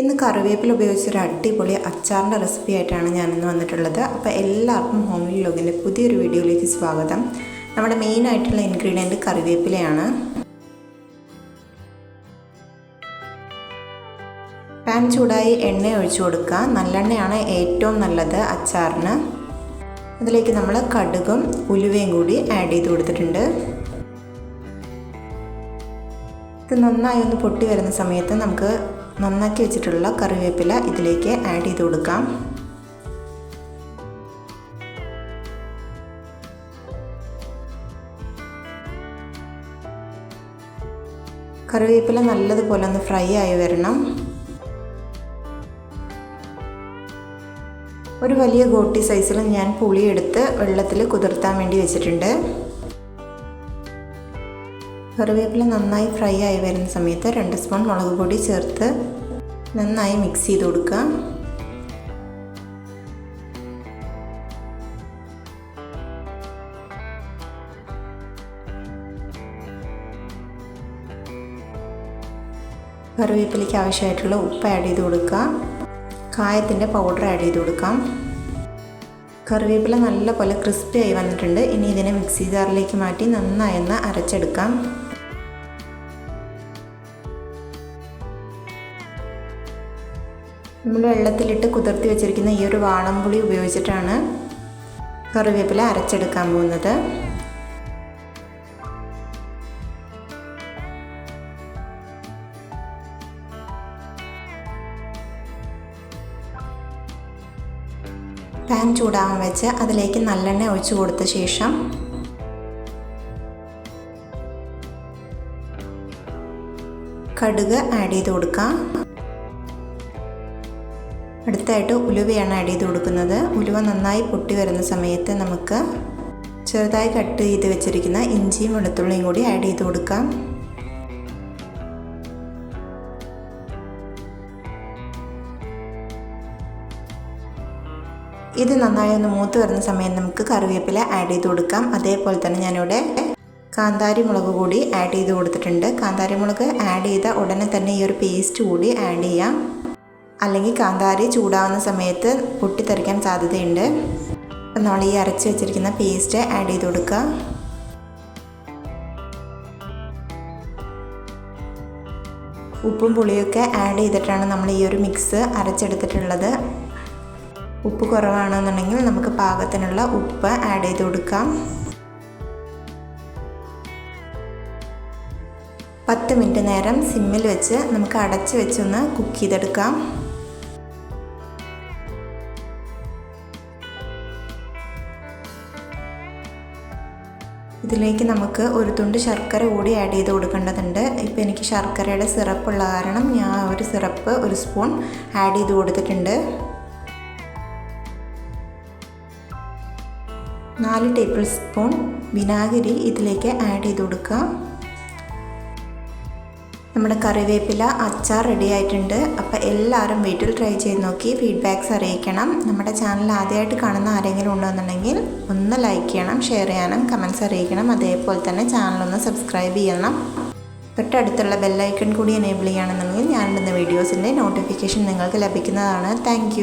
ഇന്ന് കറിവേപ്പില ഉപയോഗിച്ചൊരു അടിപൊളി അച്ചാറിന്റെ റെസിപ്പി ആയിട്ടാണ് ഞാനിന്ന് വന്നിട്ടുള്ളത്. അപ്പോൾ എല്ലാവർക്കും ഹോംലി ലോഗിന്റെ പുതിയൊരു വീഡിയോയിലേക്ക് സ്വാഗതം. നമ്മുടെ മെയിൻ ആയിട്ടുള്ള ഇൻഗ്രീഡിയന്റ് കറിവേപ്പിലയാണ്. പാൻ ചൂടായി എണ്ണ ഒഴിച്ചു കൊടുക്കുക. നല്ലെണ്ണയാണ് ഏറ്റവും നല്ലത് അച്ചാറിന്. അതിലേക്ക് നമ്മൾ കടുകും ഉലുവയും കൂടി ആഡ് ചെയ്ത് കൊടുത്തിട്ടുണ്ട്. ഇത് നന്നായി ഒന്ന് പൊട്ടി വരുന്ന സമയത്ത് നമുക്ക് നന്നാക്കി വെച്ചിട്ടുള്ള കറിവേപ്പില ഇതിലേക്ക് ആഡ് ചെയ്ത് കൊടുക്കാം. കറിവേപ്പില നല്ലതുപോലെ ഒന്ന് ഫ്രൈ ആയി വരണം. ഒരു വലിയ ഗോട്ടി സൈസിൽ ഞാൻ പുളിയെടുത്ത് വെള്ളത്തിൽ കുതിർത്താൻ വേണ്ടി വെച്ചിട്ടുണ്ട്. കറിവേപ്പില നന്നായി ഫ്രൈ ആയി വരുന്ന സമയത്ത് രണ്ട് സ്പൂൺ മുളക് പൊടി ചേർത്ത് നന്നായി മിക്സ് ചെയ്ത് കൊടുക്കുക. കറിവേപ്പിലയ്ക്ക് ആവശ്യമായിട്ടുള്ള ഉപ്പ് ആഡ് ചെയ്ത് കൊടുക്കുക. കായത്തിന്റെ പൗഡർ ആഡ് ചെയ്ത് കൊടുക്കാം കറിവേപ്പില നല്ലപോലെ ക്രിസ്പി ആയി വന്നിട്ടുണ്ട്. ഇനി ഇതിനെ മിക്സി ജാറിലേക്ക് മാറ്റി നന്നായി ഒന്ന് അരച്ചെടുക്കാം. നമ്മൾ വെള്ളത്തിലിട്ട് കുതിർത്തി വെച്ചിരിക്കുന്ന ഈ ഒരു വാളംപുളി ഉപയോഗിച്ചിട്ടാണ് കറിവേപ്പില അരച്ചെടുക്കാൻ പോകുന്നത്. പാൻ ചൂടാകാൻ വെച്ച് അതിലേക്ക് നല്ലെണ്ണ ഒഴിച്ചു കൊടുത്ത ശേഷം കടുക് ആഡ് ചെയ്ത് കൊടുക്കാം. അടുത്തായിട്ട് ഉലുവയാണ് ആഡ് ചെയ്ത് കൊടുക്കുന്നത്. ഉലുവ നന്നായി പൊട്ടി വരുന്ന സമയത്ത് നമുക്ക് ചെറുതായി കട്ട് ചെയ്ത് വെച്ചിരിക്കുന്ന ഇഞ്ചിയും വെളുത്തുള്ളിയും കൂടി ആഡ് ചെയ്ത് കൊടുക്കാം. ഇത് നന്നായി ഒന്ന് മൂത്ത് വരുന്ന സമയം നമുക്ക് കറിവേപ്പില ആഡ് ചെയ്ത് കൊടുക്കാം. അതേപോലെ തന്നെ ഞാനിവിടെ കാന്താരി മുളക് കൂടി ആഡ് ചെയ്ത് കൊടുത്തിട്ടുണ്ട്. കാന്താരി മുളക് ആഡ് ചെയ്ത ഉടനെ തന്നെ ഈ ഒരു പേസ്റ്റ് കൂടി ആഡ് ചെയ്യാം. അല്ലെങ്കിൽ കാന്താരി ചൂടാവുന്ന സമയത്ത് പൊട്ടിത്തെറിക്കാൻ സാധ്യതയുണ്ട്. അപ്പം നമ്മൾ ഈ അരച്ച് വെച്ചിരിക്കുന്ന പേസ്റ്റ് ആഡ് ചെയ്ത് കൊടുക്കുക. ഉപ്പും പുളിയൊക്കെ ആഡ് ചെയ്തിട്ടാണ് നമ്മൾ ഈ ഒരു മിക്സ് അരച്ചെടുത്തിട്ടുള്ളത്. ഉപ്പ് കുറവാണെന്നുണ്ടെങ്കിൽ നമുക്ക് പാകത്തിനുള്ള ഉപ്പ് ആഡ് ചെയ്ത് കൊടുക്കാം. പത്ത് മിനിറ്റ് നേരം സിമ്മിൽ വെച്ച് നമുക്ക് അടച്ച് വെച്ചൊന്ന് കുക്ക് ചെയ്തെടുക്കാം. ഇതിലേക്ക് നമുക്ക് ഒരു തുണ്ട് ശർക്കര കൂടി ആഡ് ചെയ്ത് കൊടുക്കേണ്ടതുണ്ട്. ഇപ്പോൾ എനിക്ക് ശർക്കരയുടെ സിറപ്പുള്ള കാരണം ഞാൻ ഒരു സിറപ്പ് ഒരു സ്പൂൺ ആഡ് ചെയ്ത് കൊടുത്തിട്ടുണ്ട്. നാല് ടേബിൾ സ്പൂൺ വിനാഗിരി ഇതിലേക്ക് ആഡ് ചെയ്ത് കൊടുക്കുക നമ്മുടെ കറിവേപ്പില അച്ചാർ റെഡി ആയിട്ടുണ്ട്. അപ്പോൾ എല്ലാവരും വീട്ടിൽ ട്രൈ ചെയ്ത് നോക്കി ഫീഡ്ബാക്ക്സ് അറിയിക്കണം. നമ്മുടെ ചാനൽ ആദ്യമായിട്ട് കാണുന്ന ആരെങ്കിലും ഉണ്ടെന്നുണ്ടെങ്കിൽ ഒന്ന് ലൈക്ക് ചെയ്യണം ഷെയർ ചെയ്യണം കമൻസ് അറിയിക്കണം. അതേപോലെ തന്നെ ചാനലൊന്ന് സബ്സ്ക്രൈബ് ചെയ്യണം. തൊട്ടടുത്തുള്ള ബെല്ലൈക്കൺ കൂടി എനേബിൾ ചെയ്യുകയാണെന്നുണ്ടെങ്കിൽ ഞാനിടുന്ന വീഡിയോസിന്റെ നോട്ടിഫിക്കേഷൻ നിങ്ങൾക്ക് ലഭിക്കുന്നതാണ്. താങ്ക്